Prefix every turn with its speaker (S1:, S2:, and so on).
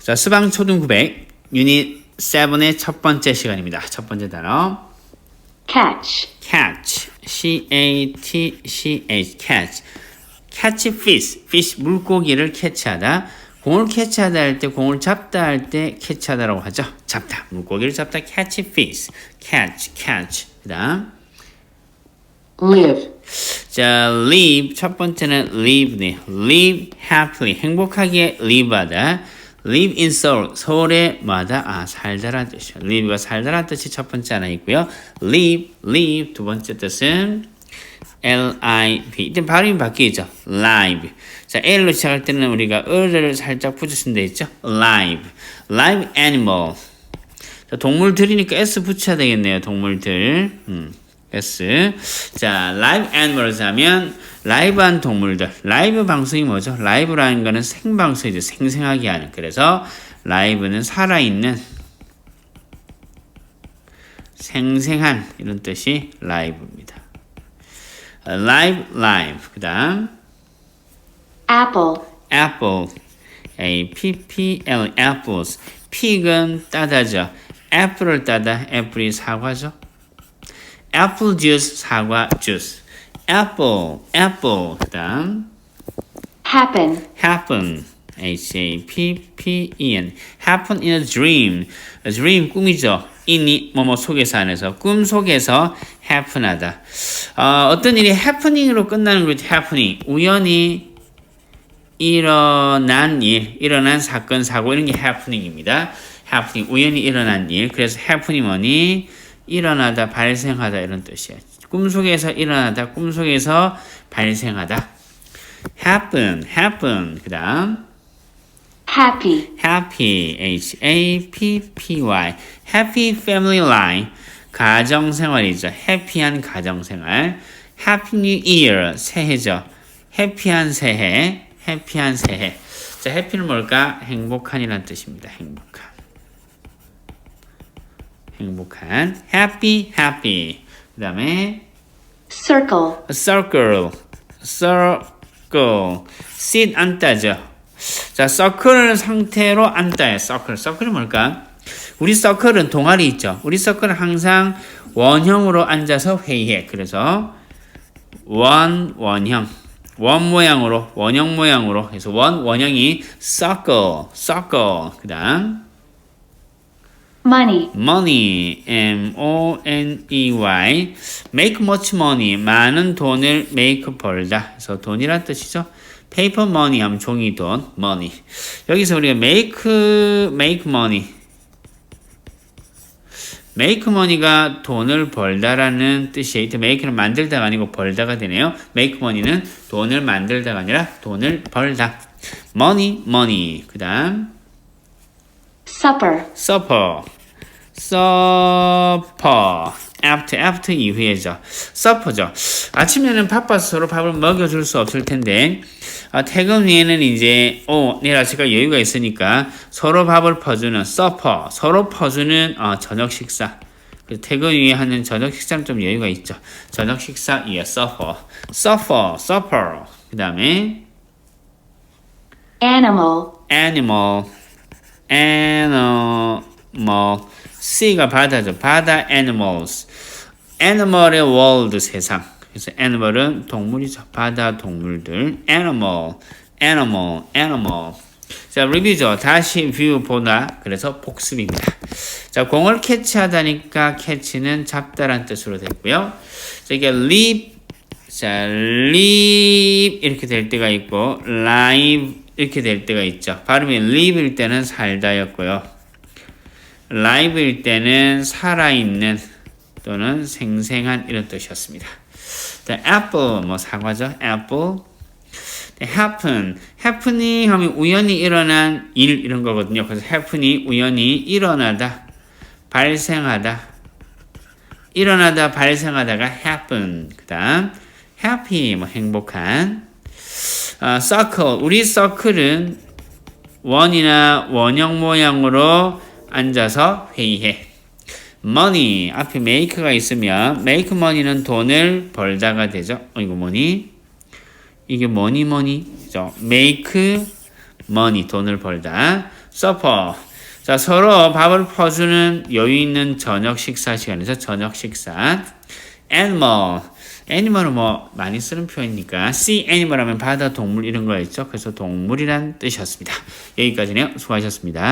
S1: 자, 수방 초등 900 유닛 7의 첫 번째 시간입니다. 첫 번째 단어
S2: catch,
S1: catch C A T C H catch catch fish fish 물고기를 캐치하다 공을 캐치하다 할 때 공을 잡다 할 때 캐치하다라고 하죠. 잡다 물고기를 잡다 catch fish catch catch 그다음
S2: live,
S1: 자, live 첫 번째는 live네. live happily 행복하게 live하다. Live in Seoul 서울에 마다 아 살다란 뜻이요. live가 살다란 뜻이 첫 번째 하나 있고요. live live 두 번째 뜻은 L-I-V 이때 발음이 바뀌죠. live 자 L로 시작할 때는 우리가 을을 살짝 붙여주면 되겠죠. live live animal 자, 동물들이니까 S 붙여야 되겠네요. 동물들. 음, S. 자, live animals 하면 라이브한 동물들. 라이브 방송이 뭐죠? 라이브라는 거는 생방송이죠. 생생하게 하는. 그래서 라이브는 살아있는 생생한 이런 뜻이 라이브입니다. live, live. 그 다음
S2: apple,
S1: apple, a p p l apples. 픽은 따다죠. 애플을 따다. 애플이 사과죠. 애플 주스 사과 주스. apple, apple. 그다음
S2: happen,
S1: happen. H A P P E N. happen in a dream. A dream 꿈이죠. 인이 뭐뭐 속에서 안에서 꿈 속에서 happen하다. 어, 어떤 일이 happening으로 끝나는 거죠. happening. 우연히 일어난 일, 일어난 사건, 사고 이런 게 happening입니다. happening 우연히 일어난 일. 그래서 happening 뭐니? 일어나다, 발생하다 이런 뜻이에요. 꿈속에서 일어나다, 꿈속에서 발생하다. happen, happen. 그 다음
S2: happy,
S1: happy, H A P P Y. happy family life. 가정 생활이죠. 해피한 가정 생활. happy new year. 새해죠. 해피한 새해. 해피한 새해. 자, 해피는 뭘까? 행복한이란 뜻입니다. 행복한. 행복한. happy, happy. 그 다음에
S2: circle,
S1: circle, circle, sit 앉다죠. 자, circle 상태로 앉다요. circle, circle이 뭘까? 우리 circle은 동아리 있죠. 우리 circle은 항상 원형으로 앉아서 회의해. 그래서 원 원형, 원 모양으로 원형 모양으로 해서 원 원형이 circle, circle. 그 다음
S2: money,
S1: money, M O N E Y, make much money, 많은 돈을 make 벌다. 그래서 돈이란 뜻이죠. paper money 하면 종이 돈, money. 여기서 우리가 make make money, make money가 돈을 벌다라는 뜻이에요. 이때 make는 만들다가 아니고 벌다가 되네요. make money는 돈을 만들다가 아니라 돈을 벌다. money, money. 그 다음
S2: supper,
S1: supper, supper, after, after 이후에죠. supper죠. 아침에는 바빠서 서로 밥을 먹여줄 수 없을 텐데, 아, 퇴근 후에는 이제, 어, 내일 아침까 여유가 있으니까 서로 밥을 퍼주는 supper, 서로 퍼주는 어, 저녁 식사. 그 퇴근 후에 하는 저녁 식사는 좀 여유가 있죠. 저녁 식사, 예, supper, supper, supper. 그 다음에,
S2: animal,
S1: animal, animal. C가 바다죠. 바다 animals. animal의 world 세상. 그래서 animal은 동물이죠. 바다 동물들. animal, animal, animal. 자, 리뷰죠. 다시 뷰 보다. 그래서 복습입니다. 자, 공을 캐치하다니까 캐치는 잡다란 뜻으로 됐고요. 자, 이게 leap, 자, live 이렇게 될 때가 있고 live 이렇게 될 때가 있죠. 발음이 live일 때는 살다였고요. Live일 때는 살아있는 또는 생생한 이런 뜻이었습니다. The apple 뭐 사과죠. apple. The happen. happening 하면 우연히 일어난 일 이런 거거든요. 그래서 happen이 우연히 일어나다, 발생하다, 일어나다 발생하다가 happen. 그다음 happy 뭐 행복한. 아, circle 우리 circle은 원이나 원형 모양으로 앉아서 회의해. money 앞에 make가 있으면 make money는 돈을 벌다가 되죠. 어, 이거 뭐니? 이게 뭐니 뭐니? 죠 make money 돈을 벌다. supper 자 서로 밥을 퍼주는 여유 있는 저녁 식사 시간에서 저녁 식사. animal 애니멀은 뭐 많이 쓰는 표현이니까 sea animal 하면 바다 동물 이런 거 있죠. 그래서 동물이란 뜻이었습니다. 여기까지네요. 수고하셨습니다.